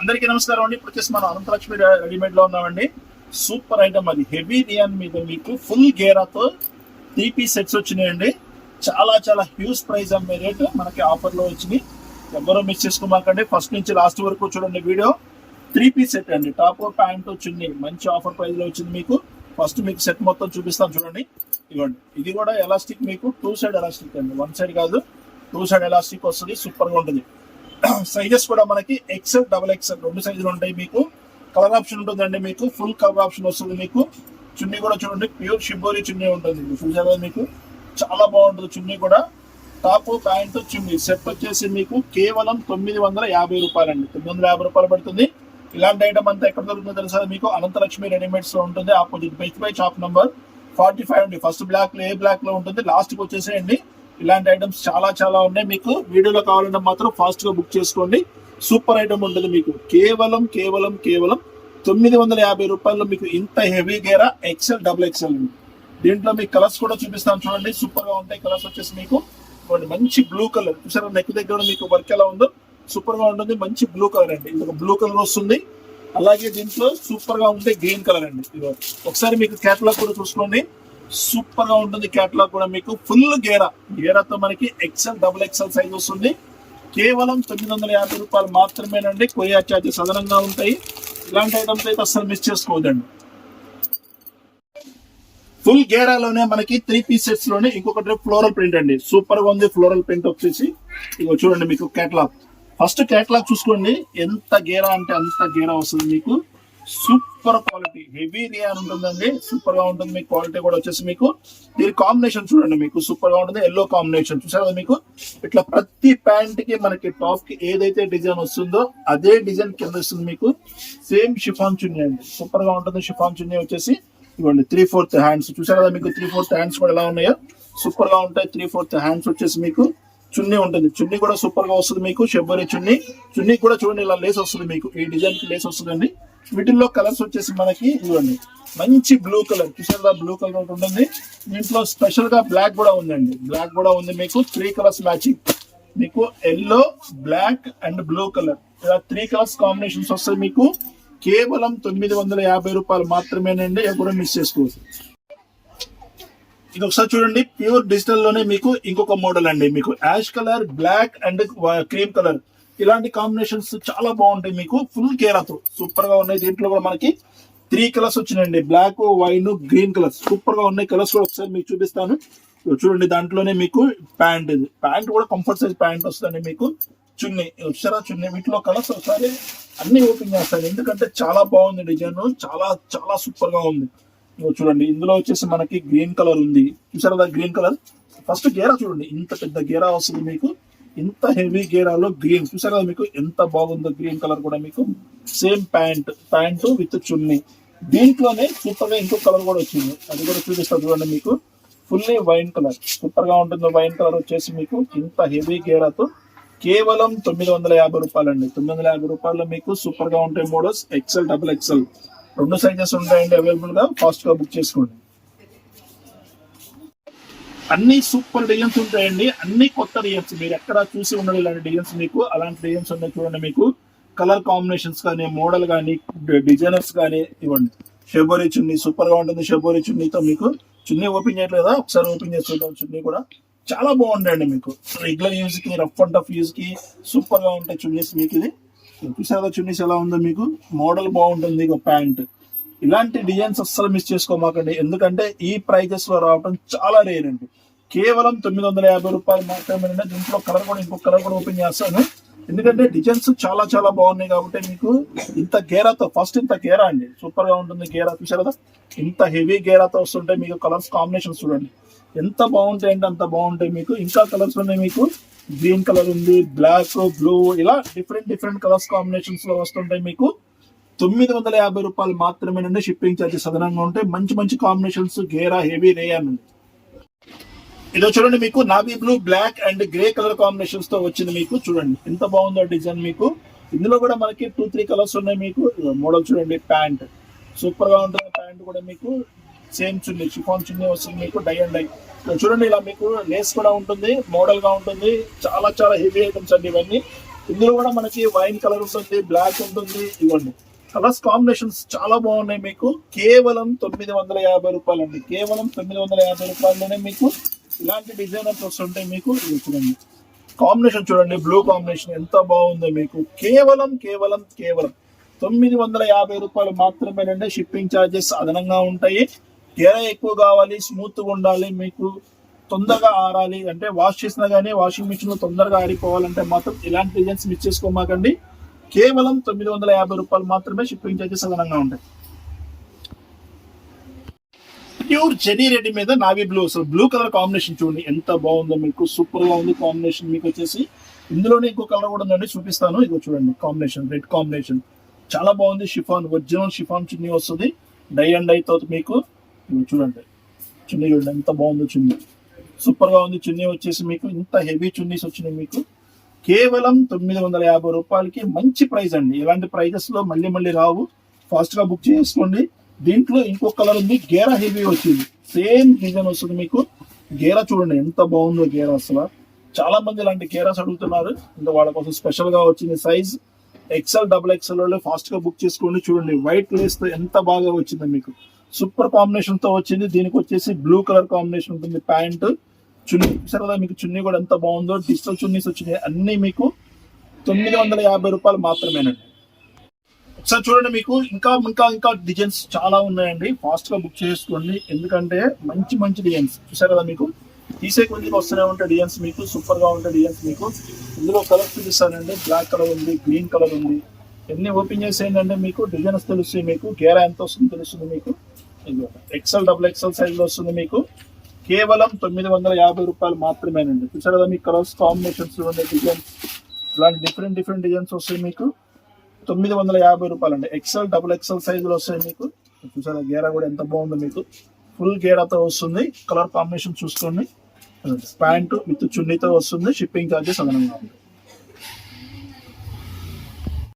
అందరికీ నమస్కారం అండి. ఇప్పుడు వచ్చేసి మనం అనంతలక్ష్మి రెడీమేడ్లో ఉన్నామండి. సూపర్ ఐటమ్ అది. హెవీ రియాన్ మీద మీకు ఫుల్ గేరాతో త్రీ పీస్ సెట్స్ వచ్చినాయండి. చాలా చాలా హ్యూజ్ ప్రైస్ అమ్మే రేట్ మనకి ఆఫర్లో వచ్చినాయి. ఎవరో మిస్ చేసుకోమాకండి. ఫస్ట్ నుంచి లాస్ట్ వరకు చూడండి వీడియో. త్రీ పీస్ సెట్ అండి. టాప్ ప్యాంట్ వచ్చింది. మంచి ఆఫర్ ప్రైస్లో వచ్చింది మీకు. ఫస్ట్ మీకు సెట్ మొత్తం చూపిస్తాను చూడండి. ఇవ్వండి. ఇది కూడా ఎలాస్టిక్ మీకు. టూ సైడ్ ఎలాస్టిక్ అండి. వన్ సైడ్ కాదు. టూ సైడ్ ఎలాస్టిక్ వస్తుంది. సూపర్గా ఉంటుంది. సైజెస్ కూడా మనకి ఎక్సెల్ డబల్ ఎక్సెల్ రెండు సైజులు ఉంటాయి మీకు. కలర్ ఆప్షన్ ఉంటుందండి మీకు. ఫుల్ కలర్ ఆప్షన్ వస్తుంది మీకు. చున్నీ కూడా చూడండి ప్యూర్ షిబోరి చున్నీ ఉంటుంది. చూసారా మీకు? చాలా బాగుంటుంది చున్నీ కూడా. టాప్ ప్యాంట్ చున్నీ. సెట్ వచ్చేసి మీకు కేవలం తొమ్మిది వందల యాభై రూపాయలండి. తొమ్మిది వందల యాభై రూపాయలు పడుతుంది. ఇలాంటి ఐటమ్ అంతా ఎక్కడ దొరుకుతుందో తెలుసా మీకు? అనంతలక్ష్మి రెడీమేడ్స్లో ఉంటుంది. Opposite best buy shop number forty five అండి. ఫస్ట్ బ్లాక్లో ఏ బ్లాక్లో ఉంటుంది. లాస్ట్కి వచ్చేసేయండి. ఇలాంటి ఐటమ్స్ చాలా చాలా ఉన్నాయి. మీకు వీడియోలో కావాలంటే మాత్రం ఫాస్ట్గా బుక్ చేసుకోండి. సూపర్ ఐటమ్ ఉంటుంది మీకు. కేవలం కేవలం కేవలం తొమ్మిది వందల యాభై రూపాయల్లో మీకు ఇంత హెవీ గేరా ఎక్సెల్ డబుల్ ఎక్సెల్ ఉంది. దీంట్లో మీకు కలర్స్ కూడా చూపిస్తాను చూడండి. సూపర్గా ఉంటాయి. కలర్స్ వచ్చేసి మీకు మంచి బ్లూ కలర్ చూసారా? నెక్ దగ్గర మీకు వర్క్ ఎలా ఉందో? సూపర్గా ఉంటుంది. మంచి బ్లూ కలర్ అండి. ఇందులో బ్లూ కలర్ వస్తుంది. అలాగే దీంట్లో సూపర్గా ఉంటే గ్రీన్ కలర్ అండి. ఇదిగో. ఒకసారి మీకు క్యాటలాగ్ కూడా చూసుకోండి. సూపర్గా ఉంటుంది క్యాటలాగ్ కూడా మీకు. ఫుల్ గేరా. గేరాతో మనకి ఎక్సెల్ డబుల్ ఎక్సెల్ సైజ్ వస్తుంది. కేవలం తొమ్మిది వందల యాభై రూపాయలు మాత్రమేనండి. కొరియా ఛార్జెస్ అదనంగా ఉంటాయి. ఇలాంటి ఐటమ్స్ అయితే అసలు మిస్ చేసుకోవద్దండి. ఫుల్ గేరాలోనే మనకి త్రీ పీసెస్లోనే ఇంకొకటి ఫ్లోరల్ ప్రింట్ అండి. సూపర్గా ఉంది ఫ్లోరల్ ప్రింట్ వచ్చేసి. ఇగో చూడండి మీకు కేటలాగ్ ఫస్ట్ కేటలాగ్ చూసుకోండి. ఎంత గేరా అంటే అంత గేరా వస్తుంది మీకు. Super super quality. Heavy rayon ఉంటుందండి. సూపర్గా ఉంటుంది. మీకు క్వాలిటీ కూడా వచ్చేసి మీకు దీని కాంబినేషన్ చూడండి మీకు. సూపర్గా ఉంటుంది. Yellow combination. చూసారు మీకు? ఇట్లా ప్రతి ప్యాంట్కి మనకి టాప్కి ఏదైతే డిజైన్ వస్తుందో అదే డిజైన్ కింద వస్తుంది మీకు. సేమ్ షిఫాన్ చున్నీ అండి. సూపర్గా ఉంటుంది. షిఫాన్ చున్నీ వచ్చేసి ఇవ్వండి. Three fourth hands. చూసారు కదా మీకు? త్రీ ఫోర్త్ హ్యాండ్స్ కూడా ఎలా ఉన్నాయో? సూపర్గా ఉంటాయి. త్రీ ఫోర్త్ హ్యాండ్స్ వచ్చేసి మీకు చున్నీ ఉంటుంది. చున్నీ కూడా సూపర్గా వస్తుంది మీకు. షెబ్బరి చున్నీ. చున్నీ కూడా చూడండి. ఇలా లేస్ వస్తుంది మీకు. ఈ డిజైన్కి లేస్ వస్తుందండి. వీటిల్లో కలర్స్ వచ్చేసి మనకి ఇవ్వండి మంచి బ్లూ కలర్. చూసారా బ్లూ కలర్ ఒకటి ఉంటుంది. దీంట్లో స్పెషల్గా బ్లాక్ కూడా ఉందండి. బ్లాక్ కూడా ఉంది మీకు. త్రీ కలర్స్ మ్యాచింగ్ మీకు yellow black and blue colour ఇలా త్రీ కలర్స్ కాంబినేషన్స్ వస్తాయి మీకు. కేవలం తొమ్మిది వందల యాభై రూపాయలు మాత్రమేనండి. ఎవరు మిస్ చేసుకోవచ్చు ఇది ఒకసారి చూడండి. ప్యూర్ డిజిటల్లోనే మీకు ఇంకొక మోడల్ అండి. మీకు ash colour black and cream colour ఇలాంటి కాంబినేషన్స్ చాలా బాగుంటాయి మీకు. ఫుల్ కేరాతో సూపర్గా ఉన్నాయి. దీంట్లో కూడా మనకి త్రీ కలర్స్ వచ్చినాయండి. బ్లాక్ వైన్ గ్రీన్ కలర్స్ సూపర్గా ఉన్నాయి. కలర్స్ కూడా ఒకసారి మీకు చూపిస్తాను. చూడండి దాంట్లోనే మీకు ప్యాంట్ ఇది. ప్యాంట్ కూడా కంఫర్ట్ సైజ్ ప్యాంట్ వస్తుంది మీకు. చున్నీ. వచ్చారా చున్నీ. వీటిలో కలర్స్ ఒకసారి అన్ని ఓపెన్ చేస్తాను. ఎందుకంటే చాలా బాగుంది డిజైన్. చాలా చాలా సూపర్గా ఉంది చూడండి ఇందులో వచ్చేసి మనకి గ్రీన్ కలర్ ఉంది. చూసారా? గ్రీన్ కలర్ ఫస్ట్ గేరా చూడండి. ఇంత పెద్ద గేరా వస్తుంది మీకు. ఇంత హెవీ గేరాలో గ్రీన్ చూసారు కదా మీకు? ఎంత బాగుందో గ్రీన్ కలర్ కూడా మీకు. సేమ్ ప్యాంట్ ప్యాంట్ విత్ చున్నీ దీంట్లోనే సూపర్గా ఇంకో కలర్ కూడా వచ్చింది. అది కూడా చూపిస్తా చూడండి మీకు. ఫుల్లీ వైన్ కలర్ సూపర్గా ఉంటుంది వైన్ కలర్ వచ్చేసి మీకు ఇంత హెవీ గేరాతో కేవలం తొమ్మిది వందల యాభై రూపాయలు అండి తొమ్మిది వందల యాభై రూపాయల్లో మీకు సూపర్గా ఉంటాయి మోడల్స్ ఎక్సెల్ డబుల్ ఎక్సెల్ రెండు సైజెస్ ఉంటాయండి అవైలబుల్గా. ఫాస్ట్గా బుక్ చేసుకోండి. అన్ని సూపర్ డిజైన్స్ ఉంటాయండి. అన్ని కొత్త డిజైన్స్ మీరు ఎక్కడ చూసి ఉండదు ఇలాంటి డిజైన్స్ మీకు అలాంటి డిజైన్స్ ఉన్నాయి చూడండి మీకు. కలర్ కాంబినేషన్స్ కానీ మోడల్ కానీ డిజైనర్స్ కానీ ఇవ్వండి. షెబోరీ చున్నీ సూపర్గా ఉంటుంది. షెబోరీ చున్నీతో మీకు చున్నీ ఓపెన్ చేయట్లేదా? ఒకసారి ఓపెన్ చేసి చూద్దాం. చున్నీ కూడా చాలా బాగుంటాయండి మీకు. రెగ్యులర్ యూజ్కి రఫ్ అండ్ టఫ్ యూజ్కి సూపర్గా ఉంటాయి చున్నీస్ మీకు ఇది. చూసారా చున్నీస్ ఎలా ఉందో మీకు? మోడల్ బాగుంటుంది. ఇక ప్యాంట్. ఇలాంటి డిజైన్స్ అస్సలు మిస్ చేసుకోమాకండి. ఎందుకంటే ఈ ప్రైజెస్లో రావడం చాలా రేర్ అండి. కేవలం తొమ్మిది వందల యాభై రూపాయలు మాత్రమే దీంట్లో కలర్ కూడా ఇంకో కలర్ కూడా ఓపెన్ చేస్తాను. ఎందుకంటే డిజైన్స్ చాలా చాలా బాగున్నాయి కాబట్టి మీకు ఇంత గేరాతో ఫస్ట్ ఇంత గేరా అండి. సూపర్గా ఉంటుంది గేరా చూసారు కదా? ఇంత హెవీ గేరాతో వస్తుంటే మీకు కలర్స్ కాంబినేషన్ చూడండి. ఎంత బాగుంటాయి అంటే అంత బాగుంటాయి మీకు. ఇంకా కలర్స్ ఉన్నాయి మీకు. గ్రీన్ కలర్ ఉంది బ్లాక్ బ్లూ ఇలా డిఫరెంట్ డిఫరెంట్ కలర్స్ కాంబినేషన్స్లో వస్తుంటాయి మీకు. తొమ్మిది వందల యాభై రూపాయలు మాత్రమేనండి షిప్పింగ్ ఛార్జెస్ అదనంగా ఉంటాయి మంచి మంచి కాంబినేషన్స్ గేరా హెవీ రేయన్ ఇదో చూడండి మీకు navy blue black and grey colour కాంబినేషన్స్తో వచ్చింది మీకు. చూడండి ఎంత బాగుందో డిజైన్ మీకు. ఇందులో కూడా మనకి టూ త్రీ కలర్స్ ఉన్నాయి మీకు. మోడల్ చూడండి ప్యాంట్. సూపర్గా ఉంటుంది ప్యాంట్ కూడా మీకు. సేమ్ చున్నీ షిఫాన్ చున్నీ వస్తుంది మీకు డై అండ్ డై. చూడండి ఇలా మీకు లేస్ కూడా ఉంటుంది మోడల్గా ఉంటుంది. చాలా చాలా హెవీ ఐటమ్స్ అండి ఇవన్నీ. ఇందులో కూడా మనకి వైన్ కలర్ ఉంటుంది బ్లాక్ ఉంటుంది ఇవ్వండి. కలర్స్ కాంబినేషన్స్ చాలా బాగున్నాయి మీకు. కేవలం తొమ్మిది వందల యాభై రూపాయలు అండి కేవలం తొమ్మిది వందల యాభై రూపాయలలోనే మీకు ఇలాంటి డిజైనర్స్ వస్తుంటాయి మీకు చూడండి కాంబినేషన్ చూడండి బ్లూ కాంబినేషన్ ఎంత బాగుందో మీకు. కేవలం కేవలం కేవలం తొమ్మిది వందల యాభై రూపాయలు మాత్రమేనండి. షిప్పింగ్ ఛార్జెస్ అదనంగా ఉంటాయి. గేర ఎక్కువ కావాలి స్మూత్గా ఉండాలి మీకు తొందరగా ఆరాలి. అంటే వాష్ చేసినా కానీ వాషింగ్ మిషన్ తొందరగా ఆరిపోవాలంటే మాత్రం ఇలాంటి డిజైన్స్ మిస్ చేసుకోమాకండి. కేవలం తొమ్మిది వందల యాభై రూపాయలు మాత్రమే షిప్పింగ్ చార్జెస్ అదనంగా ఉంటాయి. ప్యూర్ జెనీ రెడ్డి మీద నావీ బ్లూ అసలు బ్లూ కలర్ కాంబినేషన్ చూడండి ఎంత బాగుందో మీకు సూపర్గా ఉంది కాంబినేషన్ మీకు వచ్చేసి. ఇందులోనే ఇంకో కలర్ కూడా ఉందండి చూపిస్తాను ఇదిగో చూడండి కాంబినేషన్ రెడ్ కాంబినేషన్. చాలా బాగుంది షిఫాన్ ఒరిజినల్ షిఫాన్ చున్నీ వస్తుంది డై అండ్ డై తో మీకు చూడండి చున్నీ చూడండి ఎంత బాగుందో చున్నీ. సూపర్గా ఉంది చున్నీ వచ్చేసి మీకు ఇంత హెవీ చున్నీస్ వచ్చినాయి మీకు. కేవలం తొమ్మిది వందల యాభై రూపాయలకి మంచి ప్రైస్ అండి. ఇలాంటి ప్రైజెస్లో మళ్ళీ మళ్ళీ రావు. ఫాస్ట్గా బుక్ చేసుకోండి. దీంట్లో ఇంకో కలర్ ఉంది గేరా హెవీ వచ్చింది. సేమ్ డిజైన్ వస్తుంది మీకు. గేరా చూడండి ఎంత బాగుందో గేరా అసలు. చాలా మంది ఇలాంటి గేరాస్ అడుగుతున్నారు. ఇంకా వాళ్ళ కోసం స్పెషల్గా వచ్చింది సైజ్ ఎక్సెల్ డబుల్ ఎక్సెల్లో ఫాస్ట్గా బుక్ చేసుకోండి. చూడండి వైట్ లేస్తో ఎంత బాగా వచ్చింది మీకు. సూపర్ కాంబినేషన్తో వచ్చింది. దీనికి వచ్చేసి బ్లూ కలర్ కాంబినేషన్ ఉంటుంది ప్యాంటు. చున్నీ చూసారు కదా మీకు చున్నీ కూడా ఎంత బాగుందో డిజిటల్ చున్నీస్ వచ్చినాయి. అన్ని మీకు తొమ్మిది వందల యాభై రూపాయలు మాత్రమేనండి. ఒకసారి చూడండి మీకు ఇంకా ఇంకా ఇంకా డిజైన్స్ చాలా ఉన్నాయండి. ఫాస్ట్గా బుక్ చేసుకోండి. ఎందుకంటే మంచి మంచి డిజైన్స్. చూసారు కదా మీకు? తీసే కొద్దిగా వస్తూనే ఉంటాయి డిజైన్స్ మీకు. సూపర్గా ఉంటాయి డిజైన్స్ మీకు. ఇందులో కలర్ చూపిస్తానండి. బ్లాక్ కలర్ ఉంది గ్రీన్ కలర్ ఉంది. ఎన్ని ఓపెన్ చేసేయండి మీకు డిజైన్స్ తెలుస్తాయి మీకు. గేరా ఎంత వస్తుందో తెలుస్తుంది మీకు. ఎక్సెల్ డబుల్ ఎక్సెల్ సైజ్ వస్తుంది మీకు. కేవలం తొమ్మిది వందల యాభై రూపాయలు మాత్రమేనండి. చూసారు కదా మీకు కలర్స్ కాంబినేషన్స్ ఉండే డిజైన్స్ ఇలాంటి డిఫరెంట్ డిఫరెంట్ డిజైన్స్ వస్తాయి మీకు. తొమ్మిది వందల యాభై రూపాయలు అండి ఎక్సెల్ డబుల్ ఎక్సెల్ సైజులు వస్తాయి మీకు. చూసారా గేరా కూడా ఎంత బాగుందో మీకు. ఫుల్ గేరాతో వస్తుంది. కలర్ కాంబినేషన్ చూసుకోండి. ప్యాంటు విత్ చున్నీతో వస్తుంది. షిప్పింగ్ ఛార్జెస్ అదనంగా ఉంది.